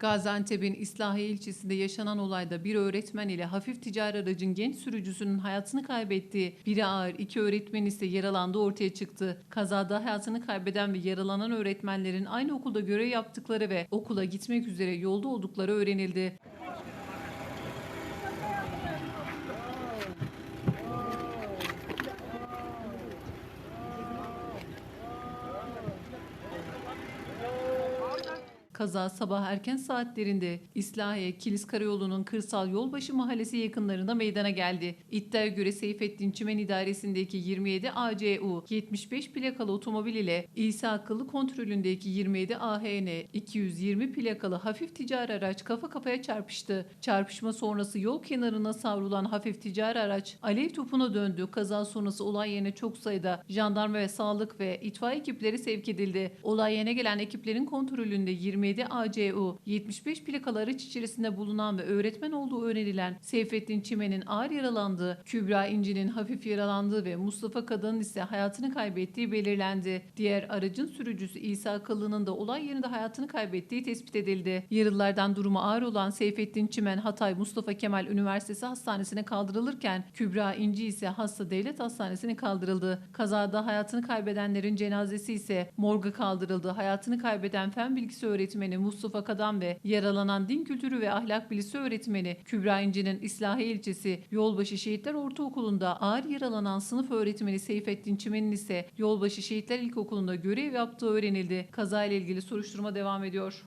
Gaziantep'in İslahiye ilçesinde yaşanan olayda bir öğretmen ile hafif ticari aracın genç sürücüsünün hayatını kaybettiği, biri ağır, iki öğretmen ise yaralandığı ortaya çıktı. Kazada hayatını kaybeden ve yaralanan öğretmenlerin aynı okulda görev yaptıkları ve okula gitmek üzere yolda oldukları öğrenildi. Kaza sabah erken saatlerinde İslahiye Kilis Karayolu'nun Kırsal Yolbaşı Mahallesi yakınlarında meydana geldi. İddiaya göre Seyfettin Çimen İdaresi'ndeki 27 ACU 75 plakalı otomobil ile İsa Akıllı kontrolündeki 27 AHN 220 plakalı hafif ticari araç kafa kafaya çarpıştı. Çarpışma sonrası yol kenarına savrulan hafif ticari araç alev topuna döndü. Kaza sonrası olay yerine çok sayıda jandarma ve sağlık ve itfaiye ekipleri sevk edildi. Olay yerine gelen ekiplerin kontrolünde 27 ACU 75 plakalı araç içerisinde bulunan ve öğretmen olduğu öğrenilen Seyfettin Çimen'in ağır yaralandığı, Kübra İnci'nin hafif yaralandığı ve Mustafa Kadın'ın ise hayatını kaybettiği belirlendi. Diğer aracın sürücüsü İsa Akıllı'nın da olay yerinde hayatını kaybettiği tespit edildi. Yaralılardan durumu ağır olan Seyfettin Çimen Hatay Mustafa Kemal Üniversitesi Hastanesi'ne kaldırılırken Kübra İnci ise Hasta Devlet Hastanesi'ne kaldırıldı. Kazada hayatını kaybedenlerin cenazesi ise morga kaldırıldı. Hayatını kaybeden fen bilgisi öğretmeni Mustafa Kadan ve yaralanan din kültürü ve ahlak bilgisi öğretmeni Kübra İnci'nin İslahiye ilçesi Yolbaşı Şehitler Ortaokulu'nda ağır yaralanan sınıf öğretmeni Seyfettin Çimen'in ise Yolbaşı Şehitler İlkokulu'nda görev yaptığı öğrenildi. Kazayla ilgili soruşturma devam ediyor.